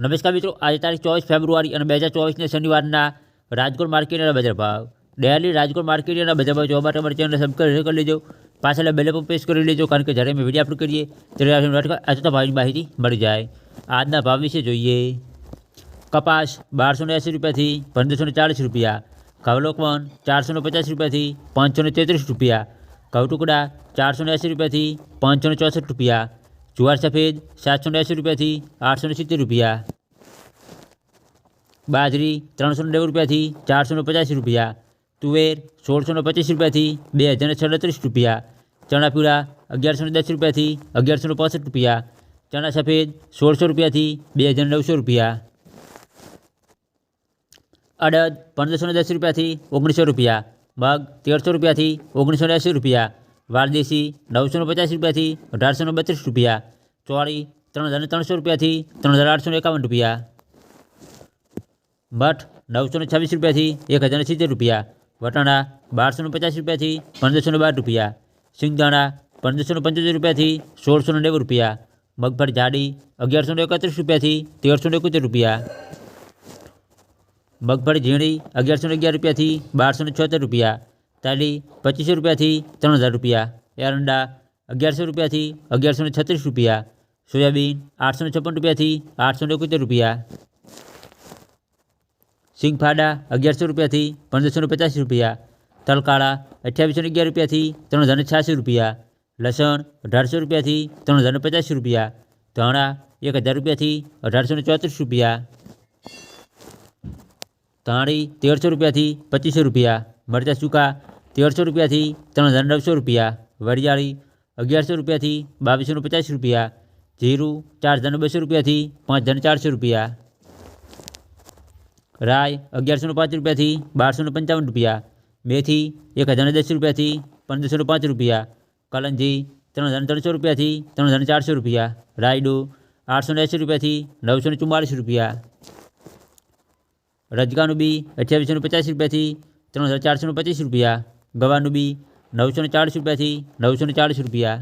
નમસ્કાર મિત્રો આજે તારીખ ચોવીસ ફેબ્રુઆરી અને બે હજાર ચોવીસને શનિવારના રાજકોટ માર્કેટના બજાર ભાવ ડેલી રાજકોટ માર્કેટના બજાર ભાવ જોવા માટે અમારી ચેનલ સબસ્ક્રાઈબ કરી લેજો પાછળ બેલ પર પ્રેસ કરી લેજો કારણ કે જ્યારે અમે વિડીયો અપલોડ કરીએ ત્યારે તમને અચૂક ભાવની માહિતી મળી જાય આજના ભાવ વિશે જોઈએ કપાસ બારસો ને એંસી રૂપિયાથી પંદરસો ને ચાલીસ રૂપિયા ઘઉલોકવન ચારસો ને પચાસ રૂપિયાથી પાંચસો ને તેત્રીસ રૂપિયા ઘઉ ટુકડા ચારસો ને એંસી રૂપિયાથી પાંચસો ને ચોસઠ રૂપિયા જુવાર સફેદ સાતસો ને એંસી રૂપિયાથી આઠસો ને સિત્તેર રૂપિયા બાજરી ત્રણસો ને નેવું રૂપિયાથી ચારસો ને પચાસી રૂપિયા તુવેર સોળસો ને પચીસ રૂપિયાથી બે હજાર ને છત્રીસ રૂપિયા ચણા પીળા અગિયારસો ને દસ રૂપિયાથી અગિયારસો ને પોસઠ રૂપિયા ચણા સફેદ સોળસો રૂપિયાથી બે હજાર નવસો રૂપિયા અડદ પંદરસો ને દસ રૂપિયાથી ઓગણીસો રૂપિયા મગ તેરસો રૂપિયાથી ઓગણીસો ને એંસી રૂપિયા વારદેશી નવસો ને પચાસ રૂપિયાથી અઢારસો ને બત્રીસ રૂપિયા ચોળી ત્રણ હજાર ને ત્રણસો રૂપિયાથી ત્રણ હજાર આઠસો ને એકાવન રૂપિયા મઠ નવસો ને છવ્વીસ રૂપિયાથી એક હજાર ને સિત્તેર રૂપિયા વટાણા બારસો ને પચાસ રૂપિયાથી પંદરસો ને બાર રૂપિયા સિંગદાણા પંદરસો ને પંચોતેર રૂપિયાથી સોળસો ને નેવું રૂપિયા મગફળી જાડી અગિયારસો ને એકત્રીસ રૂપિયાથી તેરસો ને એકોતેર રૂપિયા મગફળી ઝીણી અગિયારસો ને અગિયાર રૂપિયાથી બારસો ને છોતેર રૂપિયા તાલી પચીસો રૂપિયાથી ત્રણ હજાર રૂપિયા એરંડા અગિયારસો રૂપિયાથી અગિયારસો ને છત્રીસ રૂપિયા સોયાબીન આઠસો ને છપ્પન રૂપિયાથી આઠસો ને એકોતેર રૂપિયા સિંગફાડા અગિયારસો રૂપિયાથી પંદરસો ને પચાસ રૂપિયા તલકાળા અઠ્યાવીસો ને અગિયાર રૂપિયાથી ત્રણ હજાર ને છ્યાસી રૂપિયા લસણ અઢારસો રૂપિયાથી ત્રણ હજાર ને પચાસ રૂપિયા ધાણા એક હજાર રૂપિયાથી અઢારસો ને ચોત્રીસ રૂપિયા ધાણી તેરસો રૂપિયાથી પચીસો રૂપિયા મરચાં સૂકા તેરસો રૂપિયાથી ત્રણ હજાર નવસો રૂપિયા વરિયાળી અગિયારસો રૂપિયાથી બાવીસો ને પચાસ રૂપિયા જીરું ચાર હજાર ને બસો રૂપિયાથી પાંચ હજાર ને ચારસો રૂપિયા રાય અગિયારસો ને પાંચ રૂપિયાથી બારસો ને પંચાવન રૂપિયા મેથી એક હજાર ને દસ રૂપિયાથી પંદરસો ને પાંચ રૂપિયા કલંજી ત્રણ હજાર ત્રણસો રૂપિયાથી ત્રણ હજાર ચારસો રૂપિયા રાયડો આઠસો ને એંસી રૂપિયાથી નવસો ને ચુમ્માલીસ રૂપિયા રજગાનું બી અઠ્યાવીસો ને પચાસ રૂપિયાથી ત્રણ હજાર ચારસો ને પચીસ રૂપિયા ગવાનું બી નવસો ને ચાળીસ રૂપિયાથી નવસો ને ચાળીસ રૂપિયા